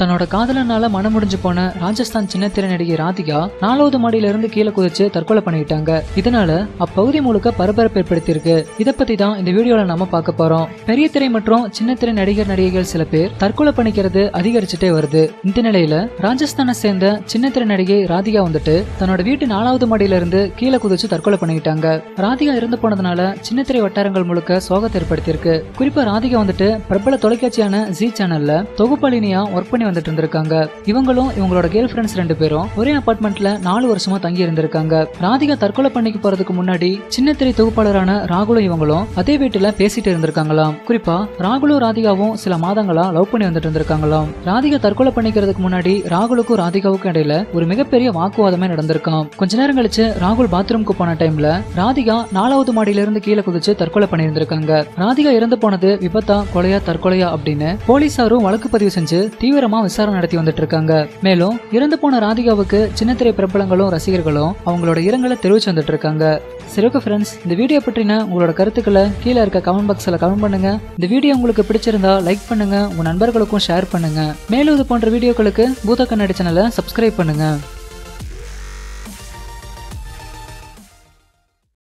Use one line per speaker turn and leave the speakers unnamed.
தன்னோட காதலனால மனம் முடிஞ்சு போன ராஜஸ்தான் சின்னத்திரை நடிகை ராதிகா நாலாவது மாடியில இருந்து கீழே குதிச்சு தற்கொலை பண்ணிட்டாங்க. இதனால அப்பகுதி முழுக்க பரபரப்பு ஏற்படுத்தியிருக்கு. இதை பத்தி தான் இந்த வீடியோல நாம பார்க்க போறோம். பெரிய திரை மற்றும் சின்னத்திரை நடிகர் நடிகைகள் சில பேர் தற்கொலை பண்ணிக்கிறது அதிகரிச்சுட்டே வருது. இந்த நிலையில ராஜஸ்தானை சேர்ந்த சின்னத்திரை நடிகை ராதிகா வந்துட்டு தன்னோட வீட்டு நாலாவது மாடியில இருந்து கீழே குதிச்சு தற்கொலை பண்ணிக்கிட்டாங்க. ராதிகா இறந்து போனதுனால சின்னத்திரை வட்டாரங்கள் முழுக்க சோகத்தை ஏற்படுத்தியிருக்கு. குறிப்பா ராதிகா வந்துட்டு பிரபல தொலைக்காட்சியான ஜி சேனல்ல தொகுப்பாளினியா ஒர்க் பண்ணி வந்துட்டு இருந்திருக்காங்க. இவங்களும் இவங்களோட கேர்ள் ஃபிரெண்ட்ஸ் ரெண்டு பேரும் ஒரே அபார்ட்மெண்ட்ல நாலு வருஷமா தங்கி இருந்திருக்காங்க. ராதிகா தற்கொலை பண்ணிக்கு போறதுக்கு முன்னாடி சின்னத்திரை தொகுப்பாளரான ராகுலும் இவங்களும் அதே வீட்டுல பேசிட்டு இருந்திருக்காங்களாம். குறிப்பா ராகுலும் ராதிகாவும் சில மாதங்களா லவ் பண்ணி வந்துட்டு இருந்திருக்காங்களாம். ராதிகா தற்கொலை பண்ணிக்கிறதுக்கு முன்னாடி ராகுலுக்கும் ராதிகாவுக்கும் இடையில ஒரு மிகப்பெரிய வாக்குவாதமே நடந்திருக்காம். கொஞ்ச நேரம் கழிச்சு ராகுல் பாத்ரூம்க்கு போன டைம்ல ராதிகா நாலாவது மாடியில இருந்து கீழே குதிச்சு தற்கொலை பண்ணியிருந்திருக்காங்க. ராதிகா இறந்து போனது விபத்தா? கொலையா? தற்கொலையா? அப்படின்னு போலீசாரும் வழக்கு பதிவு செஞ்சு தீவிரமா தீவிரமா விசாரணை நடத்தி வந்துட்டு இருக்காங்க மேலும் இறந்து போன ராதிகாவுக்கு சின்னத்திரை பிரபலங்களும் ரசிகர்களும் அவங்களோட இரங்கலை தெரிவிச்சு வந்துட்டு இருக்காங்க சரி ஓகே ஃப்ரெண்ட்ஸ் இந்த வீடியோ பற்றின உங்களோட கருத்துக்களை கீழே இருக்க கமெண்ட் பாக்ஸில் கமெண்ட் பண்ணுங்க. இந்த வீடியோ உங்களுக்கு பிடிச்சிருந்தா லைக் பண்ணுங்க உங்க நண்பர்களுக்கும் ஷேர் பண்ணுங்க. மேலும் இது போன்ற வீடியோக்களுக்கு பூத கண்ணாடி சேனலை சப்ஸ்கிரைப் பண்ணுங்க.